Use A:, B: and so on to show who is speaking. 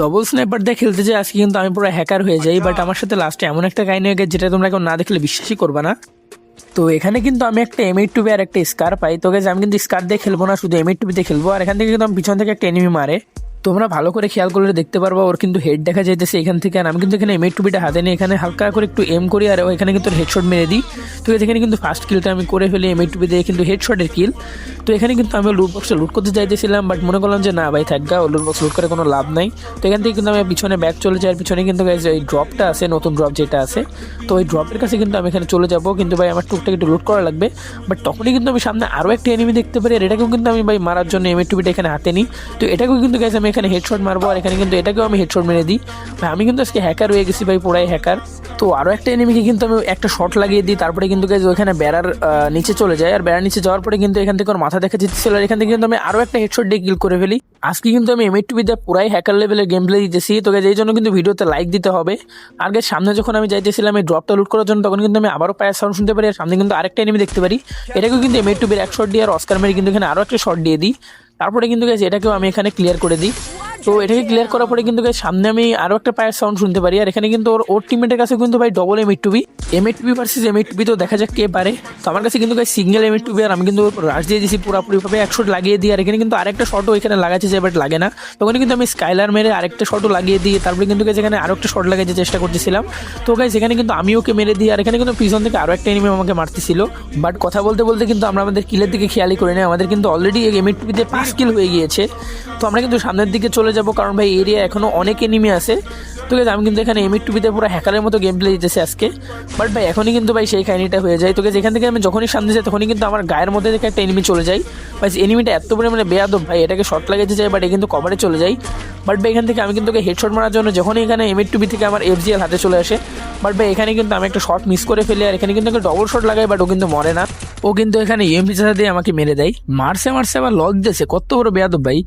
A: Double sniper দিয়ে খেলতে যাই, আজকে কিন্তু আমি পুরো হ্যাকার হয়ে যাই বাট আমার সাথে লাস্টে এমন একটা কাহিনী হয়ে গেছে, যেটা তোমরা কেউ না দেখলে বিশ্বাসই করবে না। তো এখানে কিন্তু আমি একটা এম এইট টুবি আর একটা স্কার পাই, তো গেছে আমি কিন্তু স্কার দিয়ে খেলব না, শুধু এম এইট টুবিতে খেলব, আর এখান থেকে কিন্তু আমি পিছন থেকে একটা এনিমি মারে। তোমরা ভালো করে খেয়াল করলে দেখতে পারব, ওর কিন্তু হেড দেখা যাইতেছে এখান থেকে। আর আমি কিন্তু এখানে এম এইট টুবিটা হাতে নিয়ে এখানে হালকা করে একটু এম করি, আর এখানে কিন্তু হেডশট মেরে দিই। তো এখানে কিন্তু ফার্স্ট কিলটা আমি করে ফেলি এম এইট টুবি দিয়ে, কিন্তু হেডশটের কিল তো এখানে কিন্তু আমি লুট বক্সটা লুট করতে চাইতেছিলাম বাট মনে করলাম যে, না ভাই থাকগা ও লুট বক্স লুট করে কোনো লাভ নাই। তো এখান থেকে কিন্তু আমি পিছনে ব্যাক চলে যাই, আর পিছনে কিন্তু এই ড্রপটা আছে, নতুন ড্রপ যেটা আছে। তো ওই ড্রপের কাছে কিন্তু আমি এখানে চলে যাব, কিন্তু ভাই, আমার টুকটাক একটু লুট করা লাগবে। বাট তখনই কিন্তু আমি সামনে আরও একটা এনিমি দেখতে পারি, আর এটাকেও কিন্তু আমি ভাই মারার জন্য এম টুবিটা এখানে হাতে নিই। তো এটাকেও কিন্তু গেছে আমি এখানে হেডশট মারবো আর এখানে কিন্তু এটাকেও আমি হেডশট মেরে দিই। ভাই আমি কিন্তু আজকে হ্যাকার হয়ে গেছি ভাই পুরাই হ্যাকার তো আরও একটা এনিমিকে কিন্তু আমি একটা শট লাগিয়ে দিই তারপরে কিন্তু গেছে ওখানে বেড়ার নিচে চলে যায়। আর বেড়ার নিচে যাওয়ার পরে কিন্তু এখান থেকে ওর মাথা দেখা যেতেছিল আর এখান থেকে কিন্তু আমি আরও একটা হেডশট দিয়ে কিল করে ফেলি। আজকে কিন্তু আমি এম টুবিতে পুরাই হ্যাকার লেভেলের গেম প্লে দিতেছি। তো guys, এই জন্য কিন্তু ভিডিওতে লাইক দিতে হবে। আর guys, সামনে যখন আমি যাইতেছিলাম এই ড্রপটা লুট করার জন্য তখন কিন্তু আমি আবারও পায়ের সাউন্ড শুনতে পারি। আর সামনে কিন্তু আরেকটা এনিমি দেখতে পারি। এটাকেও কিন্তু এম টুবির এক শট দিয়ে আর অস্কার মেরে কিন্তু এখানে আরও একটা শট দিয়ে দিই। তারপরে কিন্তু গেছে এটাকেও আমি এখানে ক্লিয়ার করে দিই। তো এটাকে ক্লিয়ার করার পরে কিন্তু সামনে আমি আরও একটা পায়ের সাউন্ড শুনতে পারি। আর এখানে কিন্তু ওর ওর টিমের কাছে কিন্তু ভাই double M two B M two B versus M two B তো দেখা যাক কে পারে। তো আমার কাছে কিন্তু সিঙ্গেল এম টুবি আর আমি কিন্তু রাশ দিয়ে দিয়েছি পুরোপুরিভাবে। শট লাগিয়ে দিই আর এখানে কিন্তু আরেকটা শটও এখানে লাগাচ্ছে যে বাট লাগে না। তখন কিন্তু আমি স্কাইলার মেরে আরেকটা শটও লাগিয়ে দিই তারপরে কিন্তু এখানে আরও একটা শট লাগাতে চেষ্টা করতেছিলাম। তো গাইজ এখানে কিন্তু আমি ওকে মেরে দিই আর এখানে কিন্তু পিছন থেকে আরও একটা এনিমি আমাকে মারতেছিল। বাট কথা বলতে বলতে কিন্তু আমরা আমাদের কিলের দিকে খেয়ালই করি না আমাদের কিন্তু অলরেডি এম টুবিতে পাঁচ কিল হয়ে গিয়েছে। তো আমরা কিন্তু সামনের দিকে চলে যাব কারণ ভাই এরিয়া এখনও অনেক এনিমি আছে। তো guys, আমি কিন্তু এখানে এম টুবিতে পুরো হ্যাকারের মতো গেম প্লে দিতেছি আজকে। বাট ভাই এখনই কিন্তু ভাই সেই কাহিনিটা হয়ে যায়। তো guys, এখান থেকে আমি যখনই সামনে যাই তখনই কিন্তু আমার গায়ের মধ্যে থেকে একটা এনিমি চলে যায়। ভাই এনিমিটা এত পরিমাণে বেয়াদব ভাই এটাকে শর্ট লাগাইতে চাই বাট এ কিন্তু কভারে চলে যায়। বাট ভাই এখান থেকে আমি কিন্তু হেডশট মারার জন্য যখনই এখানে এম টুবি থেকে আমার এফ এফজিএল হাতে চলে আসে। বাট ভাই এখানে কিন্তু আমি একটা শট মিস করে ফেলি আর এখানে কিন্তু ডবল শট লাগাই বাট ও কিন্তু মরে না। ও কিন্তু এখানে এমপি দিয়ে আমাকে মেরে দেয়। মারছে মারছে আবার লক দিয়েছে। কত বড় বেয়াদব ভাই।